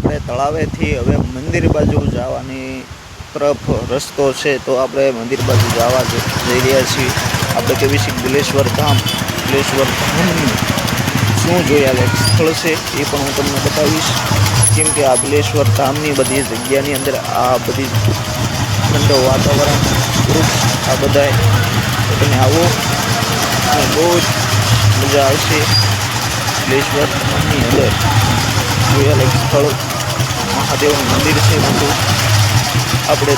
આપણે તળાવેથી હવે મંદિર બાજુ જવાની તરફ રસ્તો છે, તો આપણે મંદિર બાજુ જવા જઈ રહ્યા છીએ. આપણે કેવી છીએ બિલેશ્વર ધામ? બિલેશ્વર ધામનું શું જોયાલાયક સ્થળ છે, એ પણ હું તમને બતાવીશ. કેમ કે આ બિલેશ્વર ધામની બધી જગ્યાની અંદર આ બધી ઠંડો વાતાવરણ વૃક્ષ આ બધાય. તમે આવો, અને બહુ જ મજા આવશે બિલેશ્વર ધામની અંદર. જોયાલાયક સ્થળ. મહાદેવનું મંદિર છે મોટું આપણે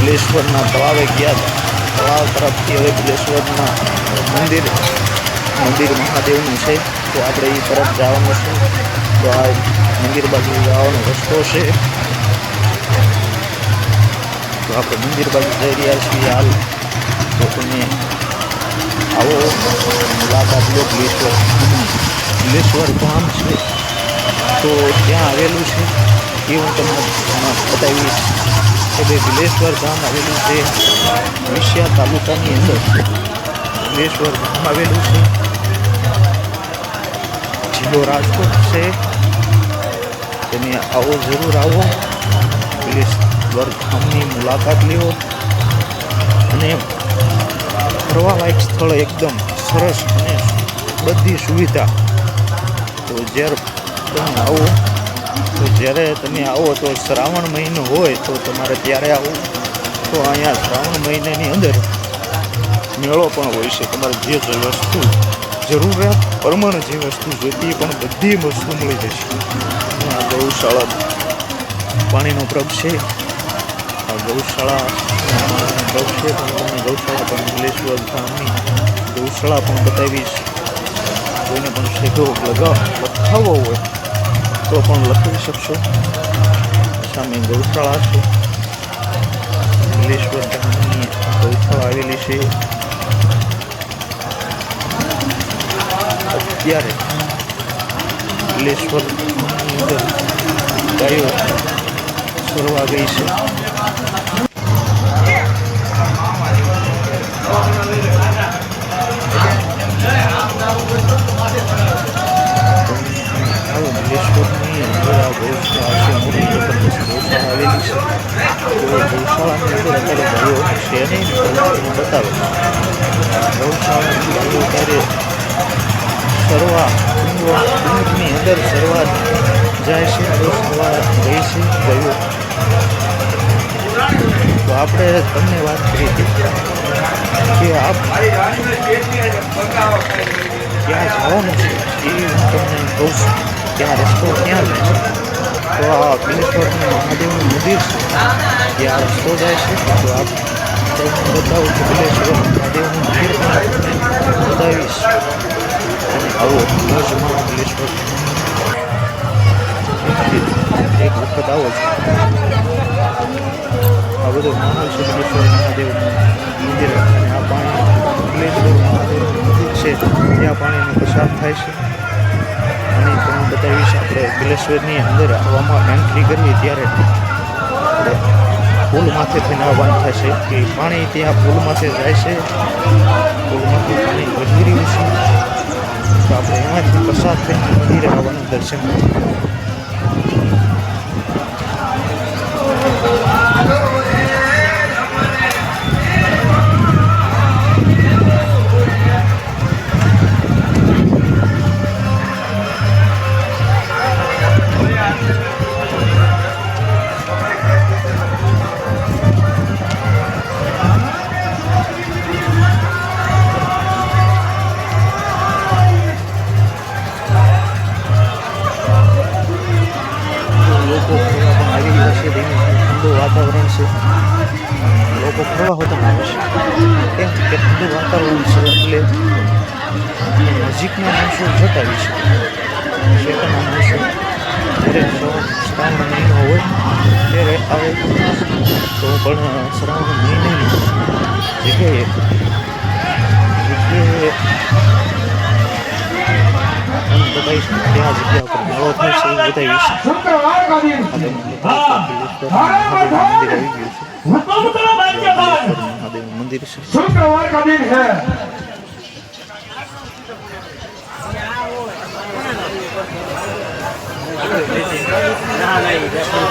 બિલેશ્વરના તળાવે ગયા હતા. તળાવ તરફથી હવે બિલેશ્વરના મંદિર મંદિર મહાદેવનું છે. તો આપણે એ તરફ જવાનું છે. તો આ મંદિર બાજુ જવાનો રસ્તો છે. તો આપણે મંદિર બાજુ જઈ રહ્યા છીએ હાલ. તો તમે આવો. મુલાકાત લો બિલેશ્વર. બિલેશ્વર ધામ છે. તો ત્યાં આવેલું છે. એ હું તમને બતાવીશ. કે ભાઈ બિલેશ્વર ગામ આવેલું છે. વિશિયા તાલુકાની અંદર બિલેશ્વર ધામ આવેલું છે. જિલ્લો રાજકોટ છે. તમે આવો જરૂર આવો. બિલેશ્વર ગામની મુલાકાત લેવો અને ફરવાલાયક સ્થળ એકદમ સરસ અને બધી સુવિધા. તો જ્યારે તમે આવો. તો જ્યારે તમે આવો તો શ્રાવણ મહિનો હોય તો તમારે ત્યારે આવો. તો અહીંયા શ્રાવણ મહિનાની અંદર મેળો પણ હોય છે. તમારે જે વસ્તુ જરૂરિયાત પ્રમાણે જે વસ્તુ જોઈતી પણ બધી વસ્તુ મળી જશે આ ગૌશાળા પાણીનો પ્રભ છે. આ ગૌશાળા પ્રભ છે. પણ તમને ગૌશાળા પણ બિલેશ્વર ધામની ગૌશાળા પણ બતાવીશ. કોઈને પણ સીધો લગાવ, લખાવો હોય તો પણ લખી શકશો? સામે ગૌશાળા છે. બિલેશ્વર ધામની ગૌશાળા આવેલી છે. અત્યારે બિલેશ્વર અંદર ગાયો સરવા ગઈ છે. અંદર સરવા જાય છે તો સરવા ગઈ છે ગયો તો આપણે તમને વાત કરી હતી કે આપ ક્યાં જવાનું છે એ હું તમને કહું છું ત્યાં રસ્તો ક્યાં જાય છે તો આ બિલેશ્વરનું મહાદેવનું મંદિર છે ત્યાં રસ્તો જાય છે તો આપ તમને બતાવું કે બિલેશ્વર મહાદેવનું થાય છે. અને તમને બતાવીશ આપણે બિલેશ્વરની અંદર આવવામાં એન્ટ્રી કરીએ ત્યારે પુલ માથે થઈને આવવાનું થશે કે પાણી ત્યાં પુલ માથે જાય છે. પુલમાંથી પાણી વધી રહ્યું છે. તો આપણે એમાંથી પસાર થઈને મંદિરે આવવાનું દર્શન લોકો ઠંડુ વાતાવરણ છે. લોકો ફરવા હોતા આવે છે. કેમ કે ઠંડુ વાતાવરણ છે એટલે નજીકના માણસો જતા હોય છે. શેકાના માણસો. જ્યારે શ્રાવણ મહિનો હોય, ત્યારે આવે તો પણ શ્રાવણ મહિનાની જગ્યાએ જગ્યાએ બતાવીશ ત્યાં જગ્યા ઉપર મેળો થાય છે એ બતાવીશ મહાદેવ મંદિર છે શુક્રવાર કા દિન હે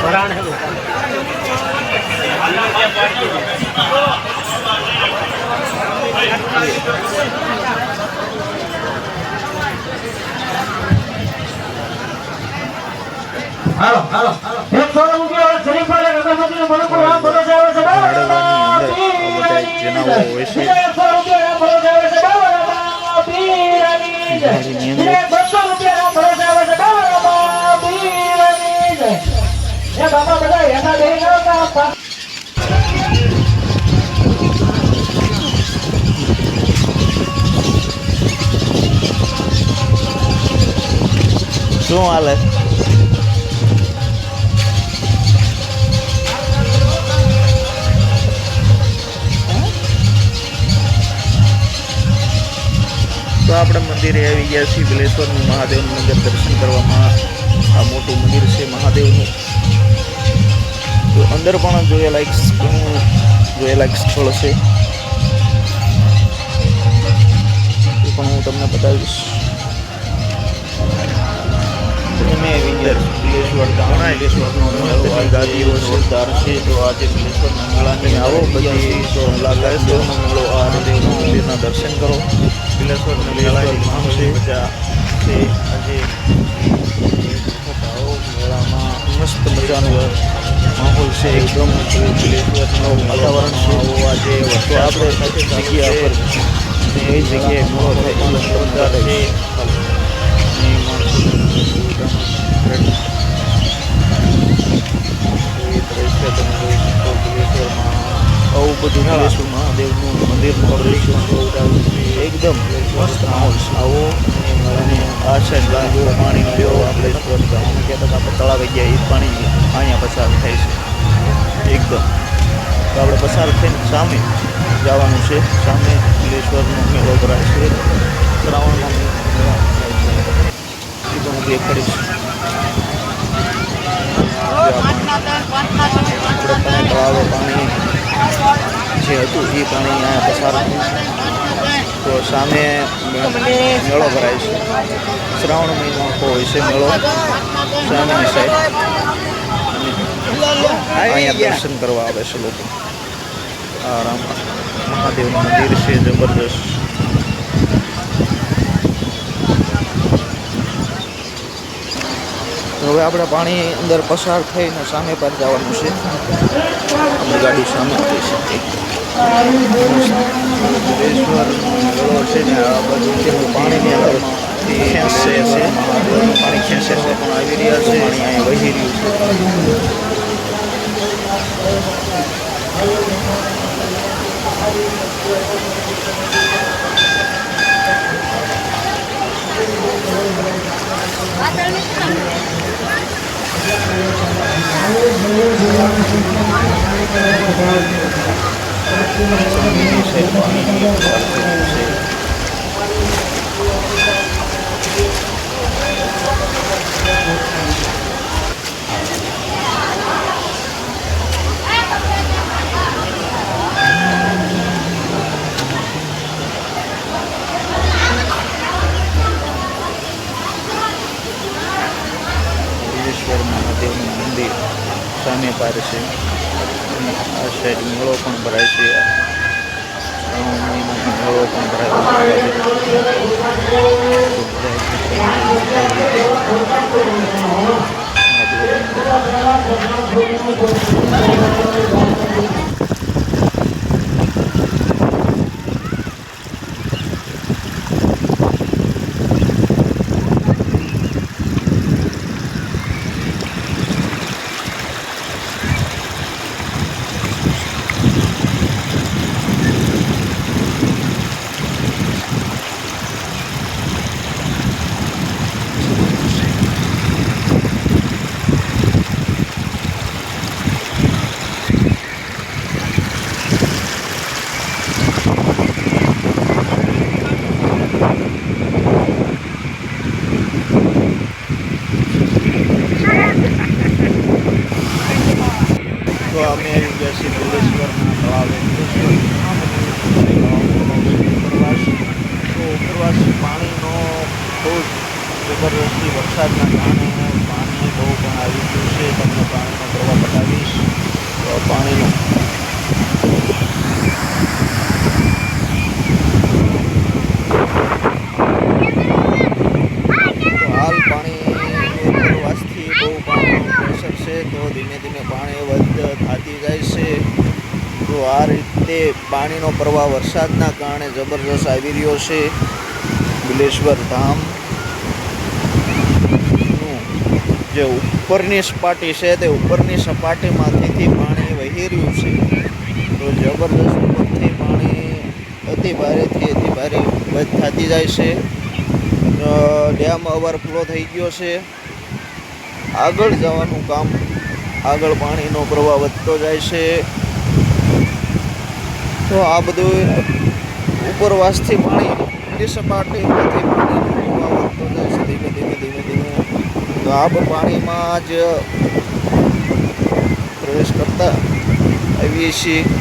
ભરાણ હે અલ્લાહ હાલો શરીફ વાળા રામ જાવે છે. રામ જાવે છે. પીરાની જય. બસો રૂપિયા રામ જાવે છે. પીરાની જય. એ બાબા બધા એના ગયો શું હાલે? તો આપણે મંદિરે આવી ગયા છીએ. બિલેશ્વરનું મહાદેવનું મંદિર દર્શન કરવામાં. આ મોટું મંદિર છે મહાદેવનું. તો અંદર પણ જોયેલાયક ઘણું જોયેલાયક સ્થળ છે. એ પણ હું તમને બતાવીશ. અમે વિંદર બિલેશ્વર ગામના બિલેશ્વરનો મેળો ગાદીઓ જોરદાર છે. તો આજે બિલેશ્વરના મેળાની આવો પછી તો લો. મેળો આ દેવના મંદિરના દર્શન કરો. બિલેશ્વરના મેળાની નામ છે બધા છે આજે મેળામાં મસ્ત મજાનો માહોલ છે એકદમ બિલેશ્વરનો વાતાવરણ છે આજે વસ્તુ આપણે જગ્યા પર એ જગ્યાએ મેળો થાય એ જોરદાર છે આવું બધું મહાદેવનું મંદિરનું દૃશ્ય એકદમ મસ્ત માહોલ આવો. અને આ છે લાગો પાણી લ્યો આપણે ગામમાં કહેતા હતા આપણે તળાવે ગયા, એ પાણી અહીંયા પસાર થાય છે. એકદમ. તો આપણે પસાર થઈને સામે જવાનું છે. સામે બિલેશ્વરનો મેળો ભરાય છે. શ્રાવણમાં એ પણ હું આપણે તળાવે પાણી જે હતું એ પાણી અહીંયા પસાર તો સામે મેળો ભરાય છે. શ્રાવણ મહિનો આખો હોય છે મેળો. સામેની સાઈડ અહીંયા દર્શન કરવા આવે છે લોકો. આરામ રામ મહાદેવનું મંદિર છે જબરદસ્ત હવે આપણે પાણી અંદર પસાર થઈને સામે પર જવાનું છે. ગાડી સામે આવી છે બિલેશ્વર મેળો છે પાણી ખેંચે પણ આવી રહ્યા છે અહીંયા વહી રહ્યું છે. સામેની સાઈડ પાણી પસાર થઈ રહ્યું છે બિલેશ્વર મહાદેવનું મંદિર સામે પાર છે અને આ સાઈડ મેળો પણ ભરાય છે તો અમે આવી ગયા છીએ મુંડેશ્વરના તળાવે. ઉપરવાસ. તો ઉપરવાસી પાણીનો બહુ જબરદસ્તી વરસાદના કારણે પાણી બહુ પણ આવી ગયું છે. તમને પાણીનો પ્રવાહ બતાવીશ. પાણીનો રીતે પાણીનો પ્રવાહ વરસાદના કારણે જબરજસ્ત આવી રહ્યો છે. બિલેશ્વર ધામ જે ઉપરની સપાટી છે તે ઉપરની સપાટીમાંથી પાણી વહી રહ્યું છે. તો જબરદસ્ત ઉપરથી પાણી અતિ ભારેથી અતિ ભારે વધ થતી જાય છે. ડેમ ઓવરફ્લો થઈ ગયો છે. આગળ જવાનું કામ આગળ પાણીનો પ્રવાહ વધતો જાય છે. તો આ બધું ઉપરવાસથી પાણી સપાટી પાણી પાણીનો જાય છે ધીમે ધીમે ધીમે ધીમે. તો આ પાણીમાં જ પ્રવેશ કરતા આવીએ છીએ.